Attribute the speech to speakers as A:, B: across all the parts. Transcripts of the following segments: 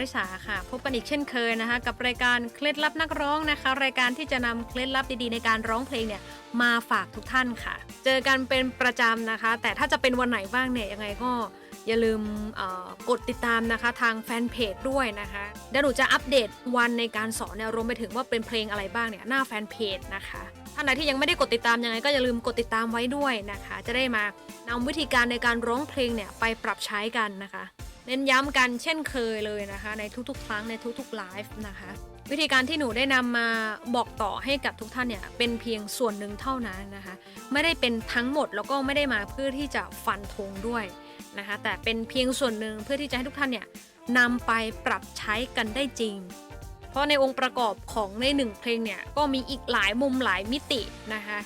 A: ริสาค่ะ พบกันอีกเช่นเคยนะคะ กับรายการเคล็ดลับนักร้องนะคะ รายการที่จะนำเคล็ดลับดีๆในการร้องเพลงเนี่ยมาฝากทุกท่านค่ะ เจอกันเป็นประจำนะคะ แต่ถ้าจะเป็นวันไหนบ้างเนี่ยยังไงก็อย่าลืมกดติดตามนะคะทางแฟนเพจด้วยนะคะเดี๋ยวหนูจะอัปเดตวันในการสอนเนี่ยรวมไปถึงว่าเป็นเพลงอะไรบ้างเนี่ยหน้าแฟนเพจนะคะท่านไหนที่ยังไม่ได้กดติดตามยังไงก็อย่าลืมกดติดตามไว้ด้วยนะคะ จะได้มานำวิธีการในการร้องเพลงเนี่ยไปปรับใช้กันนะคะ เน้นย้ำกันเช่นเคยเลยนะคะ ในทุกๆ ครั้งในทุกๆไลฟ์นะคะ วิธีการที่หนูได้นำมาบอกต่อให้กับทุกท่านเนี่ยเป็นเพียงส่วนหนึ่งเท่านั้นนะคะ ไม่ได้เป็นทั้งหมดแล้วก็ไม่ได้มาเพื่อที่จะฟันธงด้วยนะคะ แต่เป็นเพียงส่วนหนึ่งเพื่อที่จะให้ทุกท่านเนี่ยนำไปปรับใช้กันได้จริง เพราะในองค์ประกอบของในหนึ่งเพลงเนี่ยก็มีอีกหลายมุมหลายมิตินะคะ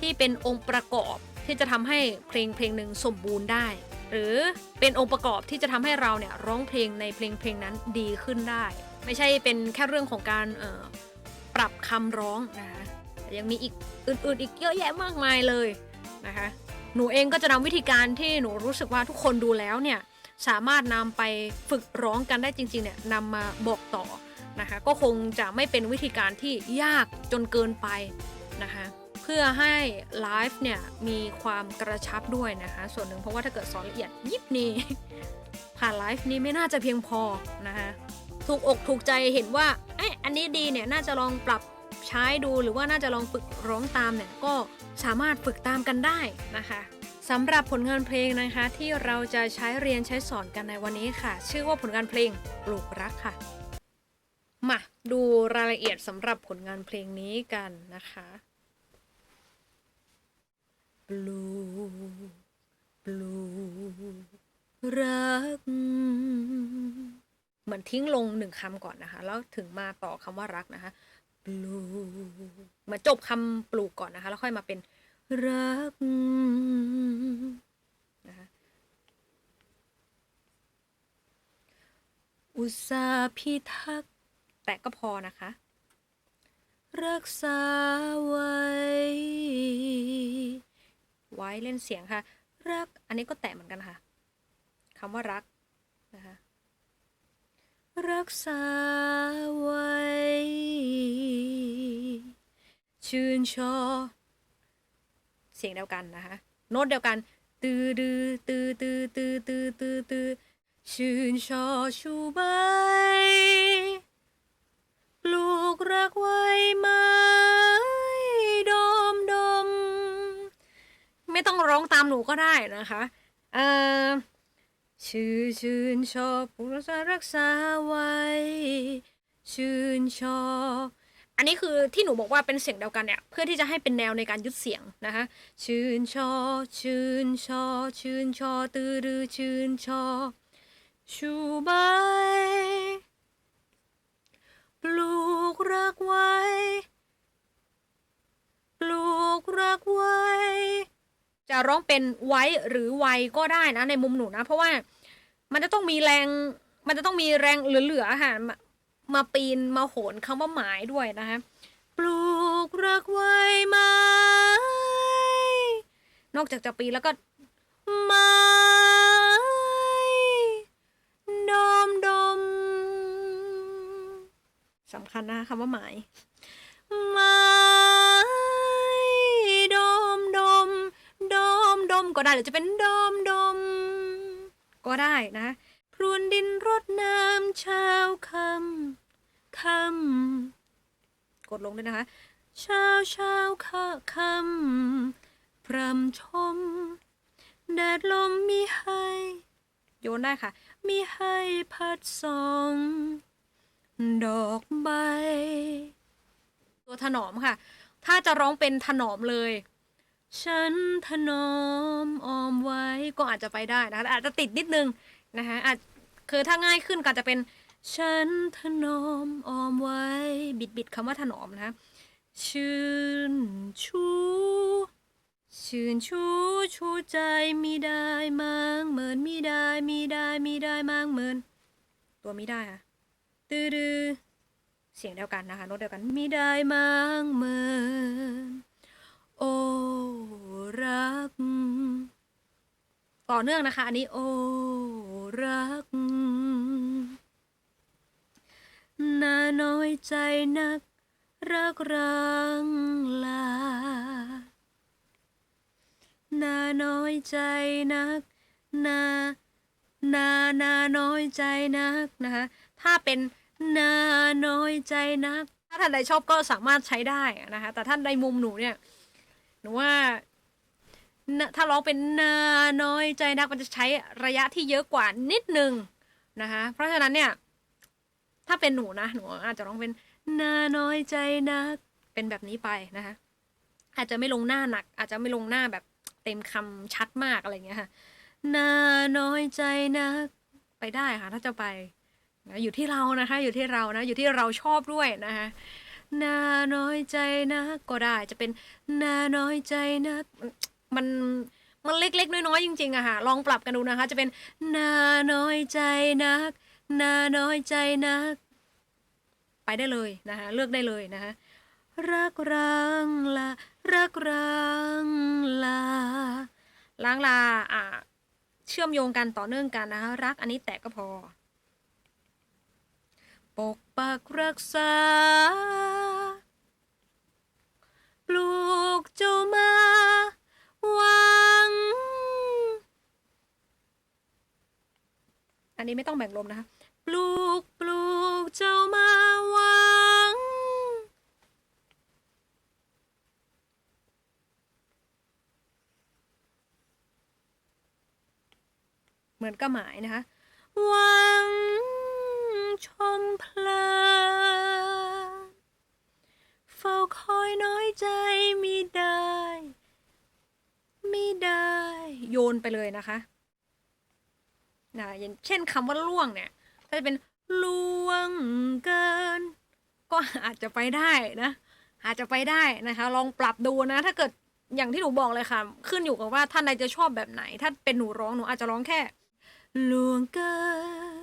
A: ที่เป็นองค์ประกอบที่จะทำให้เพลงเพลงหนึ่งสมบูรณ์ได้ หรือเป็นองค์ประกอบที่จะทำให้เราเนี่ยร้องเพลงในเพลงเพลงนั้นดีขึ้นได้ ไม่ใช่เป็นแค่เรื่องของการปรับคำร้องนะคะยังมีอีกอื่นๆอีกเยอะแยะมากมายเลยนะคะหนูเองก็จะนำวิธีการที่หนูรู้สึกว่าทุกคนดูแล้วเนี่ยสามารถนำไปฝึกร้องกันได้จริงๆเนี่ยนำมาบอกต่อนะคะก็คงจะไม่เป็นวิธีการที่ยากจนเกินไปนะคะ เพื่อให้ไลฟ์เนี่ยมีความกระชับด้วยนะคะ ส่วนหนึ่งเพราะว่าถ้าเกิดสอนละเอียดยิบนี้ผ่านไลฟ์นี้ไม่น่าจะเพียงพอนะคะถูกอกถูกใจเห็นว่าเอ๊ะอันนี้ดีเนี่ยน่าจะลองปรับใช้ดูหรือว่าน่าจะลองฝึกร้องตามเนี่ยก็สามารถฝึกตามกันได้นะคะสำหรับผลงานเพลงนะคะที่เราจะใช้เรียนใช้สอนกันในวันนี้ค่ะ ชื่อว่าผลงานเพลงปลูกรักค่ะ มาดูรายละเอียดสำหรับผลงานเพลงนี้กันนะคะ ปลูก ปลูก รัก เหมือนทิ้งลงหนึ่งคำก่อนนะคะ แล้วถึงมาต่อคำว่ารักนะคะ ปลูกมือนจบคำปลูกก่อนนะคะ แล้วค่อยมาเป็นรักนะคะอุตสาห์พิทักษ์แต่ก็พอนะคะ รักษาไว้ ไว้เล่นเสียงค่ะ รัก อันนี้ก็แตะเหมือนกันค่ะคำว่ารักนะคะรักษาไว้ ชื่นชอบเสียงเดียวกันนะคะ โน้ตเดียวกัน ตือดือตือตือตือตือตือตือชื่นชอชูใบปลูกรักไว้ไหมด ต้องร้องตามหนูก็ได้นะคะเอ่อชื่อชื่นชอบปลูกรักษารักษาไว้ ชื่นชอบ อันนี้คือที่หนูบอกว่าเป็นเสียงเดียวกันเนี่ย เพื่อที่จะให้เป็นแนวในการยึดเสียงนะคะชื่นชอบชื่นชอบชื่นชอบตือรือชื่นชอบชูใบปลูกรักไว้ ปลูกรักไว้ จะร้องเป็นไว้หรือไวก็ได้นะในมุมหนูนะ เพราะว่ามันจะต้องมีแรง มันจะต้องมีแรงเหลือๆค่ะมามาปีนมาโหนคำว่าหมายด้วยนะคะปลูกรักไว้ไหมนอกจากจะปีนแล้วก็ไม้ดมดมสำคัญนะคำว่าหมายไม้ ดมก็ได้หรือจะเป็นดมดมก็ได้นะพรวนดินรดน้ำเช้าคำคำกดลงด้วยนะคะ เช้าเช้าค่ะคำพรำชม แดดลมมีให้ โยนได้ค่ะ มีให้พัดสองดอกใบ ตัวถนอมค่ะ ถ้าจะร้องเป็นถนอมเลย ฉันถนอมออมไว้ก็อาจจะไปได้นะแต่อาจจะติดนิดนึงนะคะอาจคือถ้าง่ายขึ้นก็จะเป็น ฉันถนอมออมไว้ บิดบิดคำว่าถนอมนะคะชื่นชูชื่นชูชูใจมีได้มังเหมือนมีได้มีได้มีได้มังเหมือนตัวมีได้ค่ะตือดือเสียงเดียวกันนะคะโน้ตเดียวกันมีได้มังเหมือน ต่อเนื่องนะคะ อันนี้โอ้รักน่าน้อยใจนัก รักรังลาน่าน้อยใจนักนาน่านาน้อยใจนักนะคะ ถ้าเป็นนาน้อยใจนัก ถ้าท่านใดชอบก็สามารถใช้ได้นะคะ แต่ท่านใดมุมหนูเนี่ย หนูว่า ถ้าร้องเป็นนาน้อยใจนักมันจะใช้ระยะที่เยอะกว่านิดนึงนะคะ เพราะฉะนั้นเนี่ย ถ้าเป็นหนูนะหนูอาจจะร้องเป็นนาน้อยใจนักเป็นแบบนี้ไปนะคะ อาจจะไม่ลงหน้าหนัก อาจจะไม่ลงหน้าแบบเต็มคำชัดมากอะไรเงี้ยค่ะนาน้อยใจนักไปได้ค่ะ ถ้าจะไปนะอยู่ที่เรานะคะ อยู่ที่เรานะ อยู่ที่เราชอบด้วยนะคะนาน้อยใจนักก็ได้จะเป็นนาน้อยใจนัก มันมันเล็ก ๆ น้อยๆจริงๆอะค่ะลองปรับกันดูนะคะ จะเป็นนาน้อยใจนักนาน้อยใจนัก ไปได้เลยนะคะเลือกได้เลยนะคะรักรังลารักรังลาล้างลาอ่าเชื่อมโยงกันต่อเนื่องกันนะคะรักอันนี้แตะก็พอ ปกปักรักษา ปลูกเจ้ามาหวัง อันนี้ไม่ต้องแบ่งลมนะคะปลูกปลูกเจ้ามาหวัง เหมือนก็หมายนะคะหวังชมเพลินเฝ้าคอยน้อยใจมิได้ ไม่ได้ โยนไปเลยนะคะ นะอย่างเช่นคำว่าล่วงเนี่ย ถ้าจะเป็นล่วงเกิน ก็อาจจะไปได้นะ อาจจะไปได้นะคะ ลองปรับดูนะ ถ้าเกิดอย่างที่หนูบอกเลยค่ะ ขึ้นอยู่กับว่าท่านใดจะชอบแบบไหน ถ้าเป็นหนูร้องหนูอาจจะร้องแค่ล่วงเกิ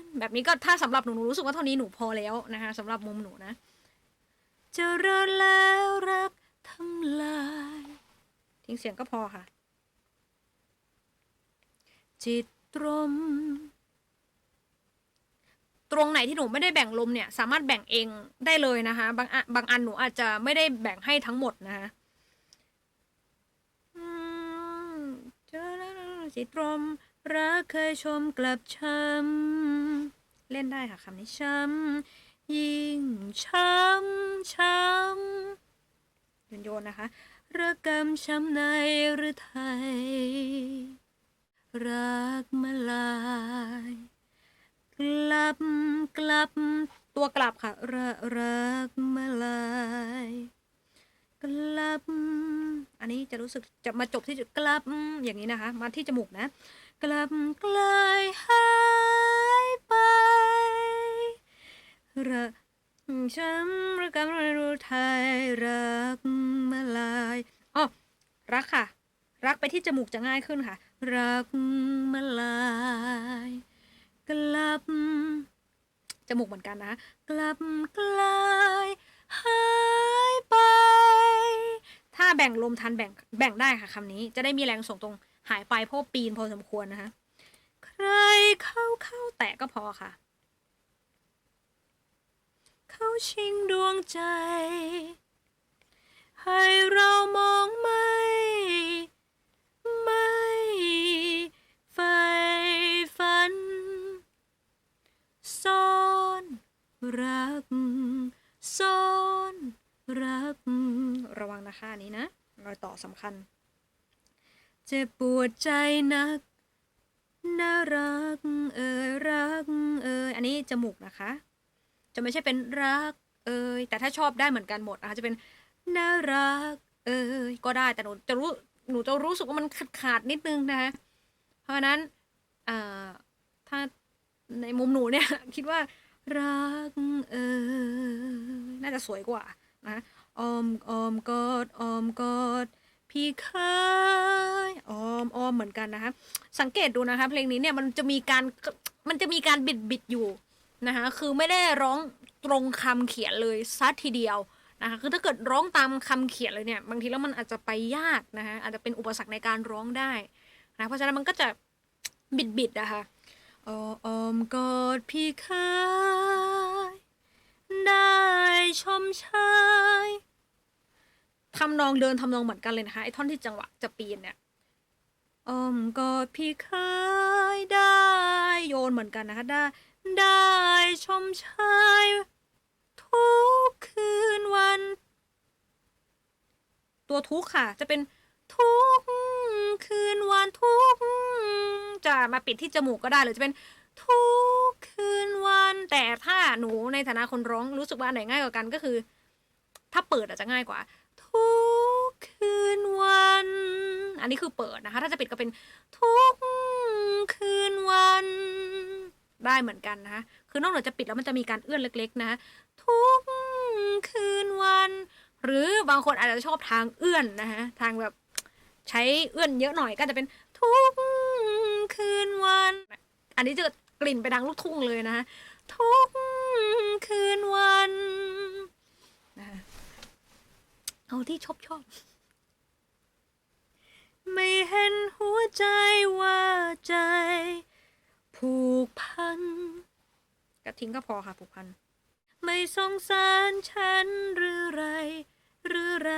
A: น แบบนี้ก็ถ้าสำหรับหนูหนูรู้สึกว่าเท่านี้หนูพอแล้วนะคะสำหรับมุมหนูนะจะริญแล้วรักทำลายทิ้งเสียงก็พอค่ะ จิต ตรม ตรงไหนที่หนูไม่ได้แบ่งลมเนี่ย สามารถแบ่งเองได้เลยนะคะ บางอันบางอันหนูอาจจะไม่ได้แบ่งให้ทั้งหมดนะคะอืมเจอแล้วจิตตรม รักเคยชมกลับช้ำเล่นได้ค่ะคำนี้ช้ำยิ่งช้ำช้ำโยนโยนนะคะระกำช้ำในหรือไทย รักมาลาย กลับกลับ ตัวกลับค่ะระรักมาลาย กลับ อันนี้จะรู้สึกจะมาจบที่จุดกลับอย่างนี้นะคะ มาที่จมูกนะ กลับกลายหายไประช้ำระกำระรู้ไทยรักมาลายอ๋อรักค่ะ รักไปที่จมูกจะง่ายขึ้นค่ะ รักมาลาย กลับ จมูกเหมือนกันนะ กลับกลายหายไป ถ้าแบ่งลมทันแบ่งแบ่งได้ค่ะคำนี้ จะได้มีแรงส่งตรงหายไปเพราะปีนพอสมควรนะคะ ใครเข้าเข้าแตะก็พอค่ะ เขาชิงดวงใจ ให้เรามองไม่ไม่ รักซ่อนรัก ระวังนะคะอันนี้นะรอยต่อสำคัญ เจ็บปวดใจนักน่ารักเอ่ยรักเอ่ยอันนี้จมูกนะคะ จะไม่ใช่เป็นรักเอ่ยแต่ถ้าชอบได้เหมือนกันหมดนะคะจะเป็นน่ารักเอ่ยก็ได้แต่หนูจะรู้หนูจะรู้สึกว่ามันขาดขาดๆนิดนึงนะคะเพราะฉะนั้นอ่าถ้าในมุมหนูเนี่ยคิดว่า รักเอ่ยน่าจะสวยกว่านะออมออมกอดออมกอดพี่เคยออมออมเหมือนกันนะคะสังเกตดูนะคะ เพลงนี้เนี่ยมันจะมีการมันจะมีการบิดบิดอยู่นะคะคือไม่ได้ร้องตรงคำเขียนเลยซัดทีเดียวนะคะคือถ้าเกิดร้องตามคำเขียนเลยเนี่ยบางทีแล้วมันอาจจะไปยากนะคะอาจจะเป็นอุปสรรคในการร้องได้นะเพราะฉะนั้นมันก็จะบิดบิดนะคะ ออออมกอดพี่เคยได้ชมชายทำนองเดินทำนองเหมือนกันเลยนะคะไอ้ท่อนที่จังหวะจะปีนเนี่ยอ้อมกอดพี่เคยได้โยนเหมือนกันนะคะได้ได้ชมชายทุกคืนวัน ตัวทุกค่ะ จะเป็นทุกคืนวันทุก มาปิดที่จมูกก็ได้หรือจะเป็นทุกคืนวัน แต่ถ้าหนูในฐานะคนร้องรู้สึกว่าอันไหนง่ายกว่ากันก็คือ ถ้าเปิดอาจจะง่ายกว่า ทุกคืนวัน อันนี้คือเปิดนะคะ ถ้าจะปิดก็เป็นทุกคืนวัน ได้เหมือนกันนะคะคือนอกเหนือจะปิดแล้วมันจะมีการเอื้อนเล็ก ๆ นะคะทุกคืนวัน หรือบางคนอาจจะชอบทางเอื้อนนะคะทางแบบใช้เอื้อนเยอะหน่อยก็จะเป็นทุก คืนวัน อันนี้จะกลิ่นไปทางลูกทุ่งเลยนะทุกคืนวันเอาที่ชอบชอบ ไม่เห็นหัวใจว่าใจ ผูกพันกระทิ้งก็พอค่ะผูกพัน ไม่สงสารฉันหรือไร หรือไร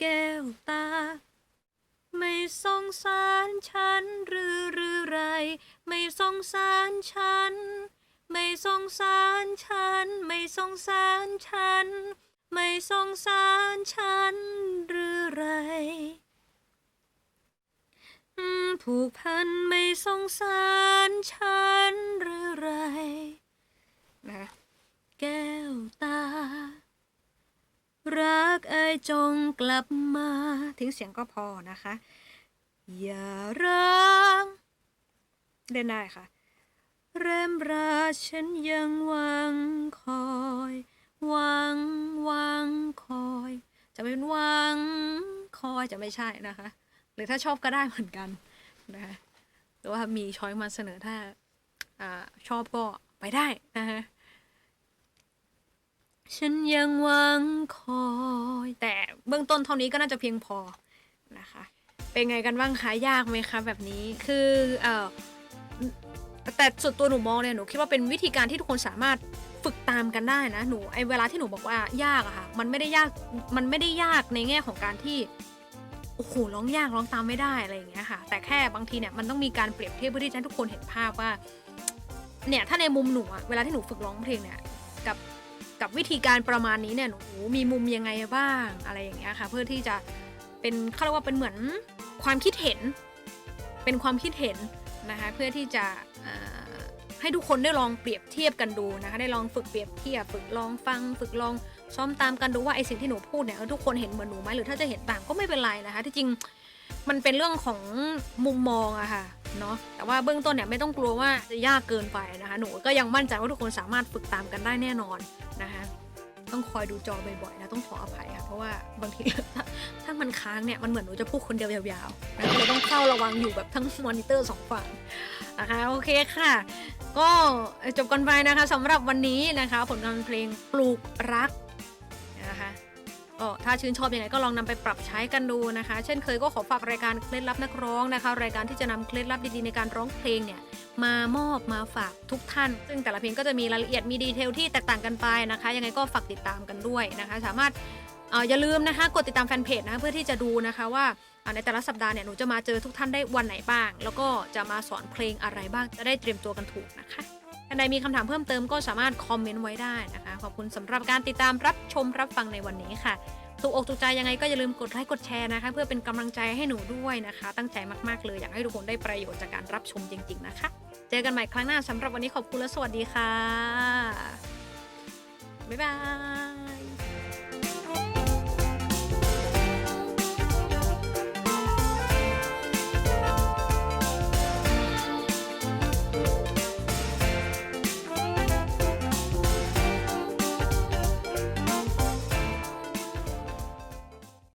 A: แก้วตา ไม่สงสารฉันหรือหรือไร ไม่สงสารฉัน ไม่สงสารฉัน ไม่สงสารฉัน ไม่สงสารฉันหรือไรอืมผูกพันไม่สงสารฉันหรือไรนะคะแก้วตา รักเอ้ ยจงกลับมา ทิ้งเสียงก็พอนะคะ อย่าร้างเล่นได้ค่ะ เรมราฉันยังหวังคอยหวังหวังคอย จะเป็นหวังคอยจะไม่ใช่นะคะ หรือถ้าชอบก็ได้เหมือนกันนะคะหรือว่ามีช้อยมาเสนอถ้าอาชอบก็ไปได้นะคะ ฉันยังหวังคอย แต่เบื้องต้นเท่านี้ก็น่าจะเพียงพอนะคะ เป็นไงกันบ้างคะยากไหมคะแบบนี้คือเอ่อแต่ส่วนตัวหนูมองเนี่ยหนูคิดว่าเป็นวิธีการที่ทุกคนสามารถฝึกตามกันได้นะหนูไอเวลาที่หนูบอกว่ายากอะค่ะมันไม่ได้ยากมันไม่ได้ยากในแง่ของการที่โอ้โหร้องยากร้องตามไม่ได้อะไรอย่างเงี้ยค่ะ แต่แค่บางทีเนี่ยมันต้องมีการเปรียบเทียบเพื่อที่จะให้ทุกคนเห็นภาพว่าเนี่ยถ้าในมุมหนูอะเวลาที่หนูฝึกร้องเพลงเนี่ยกับ กับวิธีการประมาณนี้เนี่ยหนูมีมุมยังไงบ้างอะไรอย่างเงี้ยค่ะ เพื่อที่จะเป็นเขาเรียกว่าเป็นเหมือนความคิดเห็น เป็นความคิดเห็นนะคะเพื่อที่จะให้ทุกคนได้ลองเปรียบเทียบกันดูนะคะได้ลองฝึกเปรียบเทียบ ฝึกลองฟัง ฝึกลองซ้อมตามกันดูว่าไอสิ่งที่หนูพูดเนี่ยทุกคนเห็นเหมือนหนูไหมหรือถ้าจะเห็นต่างก็ไม่เป็นไรนะคะที่จริง มันเป็นเรื่องของมุมมองอะค่ะเนาะแต่ว่าเบื้องต้นเนี่ยไม่ต้องกลัวว่าจะยากเกินไปนะคะ หนูก็ยังมั่นใจว่าทุกคนสามารถฝึกตามกันได้แน่นอนนะคะต้องคอยดูจอบ่อยๆนะต้องขออภัยค่ะเพราะว่าบางทีถ้ามันค้างเนี่ยมันเหมือนหนูจะพูดคนเดียวยาวๆนะเลยต้องเฝ้าระวังอยู่แบบทั้งมอนิเตอร์สองฝั่งนะคะโอเคค่ะ ก็จบกันไปนะคะสำหรับวันนี้นะคะ ผลงานเพลงปลูกรัก ก็ถ้าชื่นชอบอยังไงก็ลองนำไปปรับใช้กันดูนะคะ เช่นเคยก็ขอฝากรายการเคล็ดลับนักร้องนะคะ รายการที่จะนำเคล็ดลับดีๆในการร้องเพลงเนี่ยมามอบมาฝากทุกท่าน ซึ่งแต่ละเพลงก็จะมีรายละเอียดมีดีเทลที่แตกต่างกันไปนะคะ ยังไงก็ฝากติดตามกันด้วยนะคะ สามารถออย่าลืมนะคะกดติดตามแฟนเพจนะะเพื่อที่จะดูนะคะว่าในแต่ละสัปดาห์เนี่ยหนูจะมาเจอทุกท่านได้วันไหนบ้าง แล้วก็จะมาสอนเพลงอะไรบ้างจะได้เตรียมตัวกันถูกนะคะ ท่านใดมีคำถามเพิ่มเติมก็สามารถคอมเมนต์ไว้ได้นะคะ ขอบคุณสำหรับการติดตามรับชมรับฟังในวันนี้ค่ะ ถูกอกถูกใจยังไงก็อย่าลืมกดไลค์กดแชร์นะคะ เพื่อเป็นกำลังใจให้หนูด้วยนะคะ ตั้งใจมากๆเลยอยากให้ทุกคนได้ประโยชน์จากการรับชมจริง ๆ นะคะ เจอกันใหม่ครั้งหน้าสำหรับวันนี้ขอบคุณและสวัสดีค่ะบ๊ายบาย